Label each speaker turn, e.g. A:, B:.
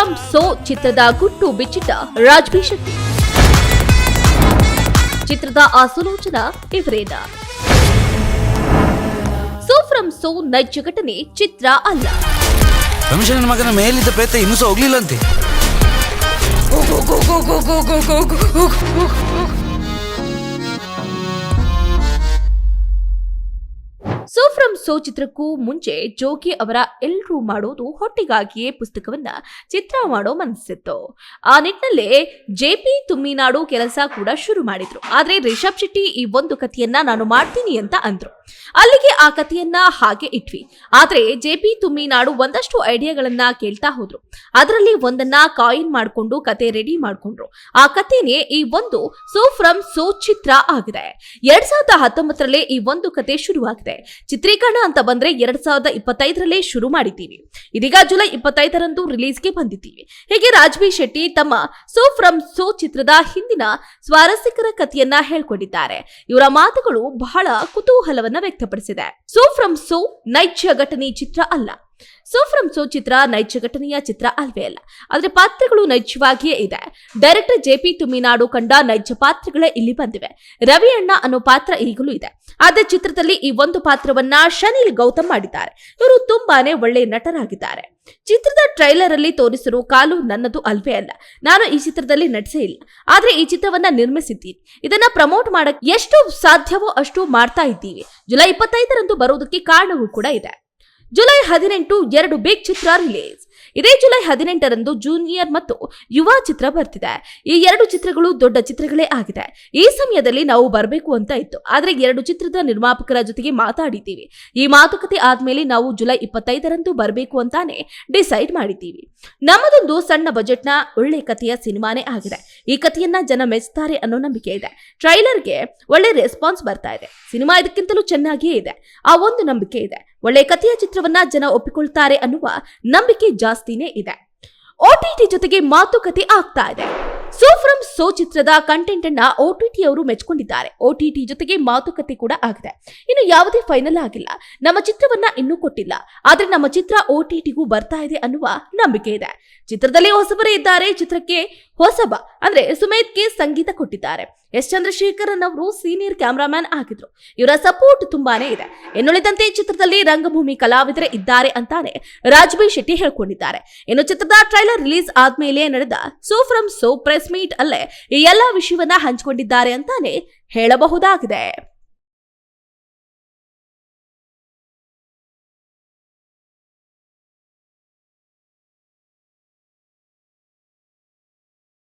A: From so ಚಿತ್ರದ ಗುಟ್ಟು ಬಿಚ್ಚಿಟ್ಟ ರಾಜ್ಬಿ ಶೆಟ್ಟಿ ಚಿತ್ರದ ಆಸೋಲೋಚನಾ ಇವರೇನ ಸೋ ಫ್ರಮ್ ಸೋ ನೈಜ ಘಟನೆ ಚಿತ್ರ ಅಲ್ಲ
B: ಕಮಿಷನ್ ಮಗನ ಮೇಲಿದ್ದ ಪ್ರೇತ ಇನ್ನೂ ಸಹ ಹೋಗ್ಲಿಲ್ಲಂತೆ
A: ಸೋ ಚಿತ್ರಕ್ಕೂ ಮುಂಚೆ ಜೋಗಿ ಅವರ ಎಲ್ರೂ ಮಾಡೋದು ಹೊಟ್ಟೆಗಾಗಿಯೇ ಪುಸ್ತಕವನ್ನ ಚಿತ್ರ ಮಾಡೋ ಮನಸ್ಸಿತ್ತು. ಆ ನಿಟ್ಟಿನಲ್ಲೇ ಜೆ ಪಿ ತುಮ್ಮಿನಾಡು ಕೆಲಸ ಕೂಡ ಶುರು ಮಾಡಿದ್ರು. ಆದ್ರೆ ರಿಷಬ್ ಶೆಟ್ಟಿ ಈ ಒಂದು ಕಥೆಯನ್ನ ನಾನು ಮಾಡ್ತೀನಿ ಅಂತ ಅಂದ್ರು. ಅಲ್ಲಿಗೆ ಆ ಕಥೆಯನ್ನ ಹಾಗೆ ಇಟ್ವಿ. ಆದ್ರೆ ಜೆ ಪಿ ತುಮ್ಮಿನಾಡು ಒಂದಷ್ಟು ಐಡಿಯಾಗಳನ್ನ ಕೇಳ್ತಾ ಹೋದ್ರು. ಅದರಲ್ಲಿ ಒಂದನ್ನ ಕಾಯಿನ್ ಮಾಡ್ಕೊಂಡು ಕತೆ ರೆಡಿ ಮಾಡ್ಕೊಂಡ್ರು. ಆ ಕಥೆನೇ ಈ ಒಂದು ಸೋ ಫ್ರಮ್ ಸೋ ಚಿತ್ರ ಆಗಿದೆ. ಎರಡ್ ಸಾವಿರದ ಹತ್ತೊಂಬತ್ತರಲ್ಲೇ ಈ ಒಂದು ಕತೆ ಶುರುವಾಗಿದೆ. ಚಿತ್ರೀಕರಣ ಅಂತ ಬಂದ್ರೆ ಎರಡ್ ಸಾವಿರದ ಇಪ್ಪತ್ತೈದರಲ್ಲೇ ಶುರು ಮಾಡಿದ್ದೀವಿ. ಇದೀಗ ಜುಲೈ ಇಪ್ಪತ್ತೈದರಂದು ರಿಲೀಸ್ಗೆ ಬಂದಿದ್ದೀವಿ. ಹೀಗೆ ರಾಜ್ವಿ ಶೆಟ್ಟಿ ತಮ್ಮ ಸೋ ಫ್ರಮ್ ಸೋ ಚಿತ್ರದ ಹಿಂದಿನ ಸ್ವಾರಸ್ಯಕರ ಕಥೆಯನ್ನ ಹೇಳ್ಕೊಂಡಿದ್ದಾರೆ. ಇವರ ಮಾತುಗಳು ಬಹಳ ಕುತೂಹಲವನ್ನ ವ್ಯಕ್ತಪಡಿಸಿದೆ. ಸೋ ಫ್ರಮ್ ಸೋ ನೈಜ ಘಟನೆ ಚಿತ್ರ ಅಲ್ಲ. ಸೋ ಫ್ರಮ್ ಸೋ ಚಿತ್ರ ನೈಜ ಘಟನೆಯ ಚಿತ್ರ ಅಲ್ವೇ ಅಲ್ಲ ಆದ್ರೆ ಪಾತ್ರಗಳು ನೈಜವಾಗಿಯೇ ಇದೆ ಡೈರೆಕ್ಟರ್ ಜೆ ಪಿ ತುಮಿನಾಡು ಕಂಡ ನೈಜ ಪಾತ್ರಗಳೇ ಇಲ್ಲಿ ಬಂದಿವೆ ರವಿ ಅಣ್ಣ ಅನ್ನೋ ಪಾತ್ರ ಈಗಲೂ ಇದೆ ಆದ್ರೆ ಚಿತ್ರದಲ್ಲಿ ಈ ಒಂದು ಪಾತ್ರವನ್ನ ಶನಿಲ್ ಗೌತಮ್ ಮಾಡಿದ್ದಾರೆ ಇವರು ತುಂಬಾನೇ ಒಳ್ಳೆ ನಟರಾಗಿದ್ದಾರೆ ಚಿತ್ರದ ಟ್ರೈಲರ್ ಅಲ್ಲಿ ತೋರಿಸಿರೋ ಕಾಲು ನನ್ನದು ಅಲ್ವೇ ಅಲ್ಲ ನಾನು ಈ ಚಿತ್ರದಲ್ಲಿ ನಟಿಸೇ ಇಲ್ಲ ಆದ್ರೆ ಈ ಚಿತ್ರವನ್ನ ನಿರ್ಮಿಸಿದ್ದೀನಿ ಇದನ್ನ ಪ್ರಮೋಟ್ ಮಾಡಕ್ಕೆ ಎಷ್ಟು ಸಾಧ್ಯವೋ ಅಷ್ಟು ಮಾಡ್ತಾ ಇದ್ದೀವಿ ಜುಲೈ ಇಪ್ಪತ್ತೈದರಂದು ಬರೋದಕ್ಕೆ ಕಾರಣವೂ ಕೂಡ ಇದೆ ಜುಲೈ ಹದಿನೆಂಟು ಎರಡು ಬಿಗ್ ಚಿತ್ರ ರಿಲೀಸ್ ಇದೇ ಜುಲೈ ಹದಿನೆಂಟರಂದು ಜೂನಿಯರ್ ಮತ್ತು ಯುವ ಚಿತ್ರ ಬರ್ತಿದೆ. ಈ ಎರಡು ಚಿತ್ರಗಳು ದೊಡ್ಡ ಚಿತ್ರಗಳೇ ಆಗಿದೆ. ಈ ಸಮಯದಲ್ಲಿ ನಾವು ಬರಬೇಕು ಅಂತ ಇತ್ತು. ಆದರೆ ಎರಡು ಚಿತ್ರದ ನಿರ್ಮಾಪಕರ ಜೊತೆಗೆ ಮಾತಾಡಿದ್ದೀವಿ. ಈ ಮಾತುಕತೆ ಆದ್ಮೇಲೆ ನಾವು ಜುಲೈ ಇಪ್ಪತ್ತೈದರಂದು ಬರಬೇಕು ಅಂತಾನೆ ಡಿಸೈಡ್ ಮಾಡಿದ್ದೀವಿ. ನಮ್ಮದೊಂದು ಸಣ್ಣ ಬಜೆಟ್ನ ಒಳ್ಳೆ ಕಥೆಯ ಸಿನಿಮಾನೇ ಆಗಿದೆ. ಈ ಕಥೆಯನ್ನ ಜನ ಮೆಚ್ಚುತ್ತಾರೆ ಅನ್ನೋ ನಂಬಿಕೆ ಇದೆ. ಟ್ರೈಲರ್ಗೆ ಒಳ್ಳೆ ರೆಸ್ಪಾನ್ಸ್ ಬರ್ತಾ ಇದೆ. ಸಿನಿಮಾ ಇದಕ್ಕಿಂತಲೂ ಚೆನ್ನಾಗಿಯೇ ಇದೆ. ಆ ಒಂದು ನಂಬಿಕೆ ಇದೆ. ಒಳ್ಳೆ ಕಥೆಯ ಚಿತ್ರವನ್ನ ಜನ ಒಪ್ಪಿಕೊಳ್ತಾರೆ ಅನ್ನುವ ನಂಬಿಕೆ ಜಾಸ್ತಿನೇ ಇದೆ. ಓಟಿಟಿ ಜೊತೆಗೆ ಮಾತುಕತೆ ಆಗ್ತಾ ಇದೆ. ಸೊ ಫ್ರಮ್ ಸೋ ಚಿತ್ರದ ಕಂಟೆಂಟ್ ಅನ್ನ ಓಟಿಟಿ ಅವರು ಮೆಚ್ಕೊಂಡಿದ್ದಾರೆ. ಓಟಿಟಿ ಜೊತೆಗೆ ಮಾತುಕತೆ ಕೂಡ ಆಗಿದೆ. ಇನ್ನು ಯಾವುದೇ ಫೈನಲ್ ಆಗಿಲ್ಲ. ನಮ್ಮ ಚಿತ್ರವನ್ನ ಇನ್ನೂ ಕೊಟ್ಟಿಲ್ಲ. ಆದ್ರೆ ನಮ್ಮ ಚಿತ್ರ ಓಟಿಟಿಗೂ ಬರ್ತಾ ಇದೆ ಅನ್ನುವ ನಂಬಿಕೆ ಇದೆ. ಚಿತ್ರದಲ್ಲಿ ಹೊಸಬರೇ ಇದ್ದಾರೆ. ಚಿತ್ರಕ್ಕೆ ಹೊಸಬ ಅಂದ್ರೆ ಸುಮೇತ್ಗೆ ಸಂಗೀತ ಕೊಟ್ಟಿದ್ದಾರೆ. ಎಸ್ ಚಂದ್ರಶೇಖರನ್ ಅವರು ಸೀನಿಯರ್ ಕ್ಯಾಮ್ರಾಮ್ಯಾನ್ ಆಗಿದ್ರು. ಇವರ ಸಪೋರ್ಟ್ ತುಂಬಾನೇ ಇದೆ. ಇನ್ನುಳಿದಂತೆ ಚಿತ್ರದಲ್ಲಿ ರಂಗಭೂಮಿ ಕಲಾವಿದರೆ ಇದ್ದಾರೆ ಅಂತಾನೆ ರಾಜ್ಬಿ ಶೆಟ್ಟಿ ಹೇಳ್ಕೊಂಡಿದ್ದಾರೆ. ಇನ್ನು ಚಿತ್ರದ ಟ್ರೈಲರ್ ರಿಲೀಸ್ ಆದ್ಮೇಲೆ ನಡೆದ so from so press meet ಅಲ್ಲೇ ಈ ಎಲ್ಲಾ ವಿಷಯವನ್ನ ಹಂಚಿಕೊಂಡಿದ್ದಾರೆ ಅಂತಾನೆ ಹೇಳಬಹುದಾಗಿದೆ.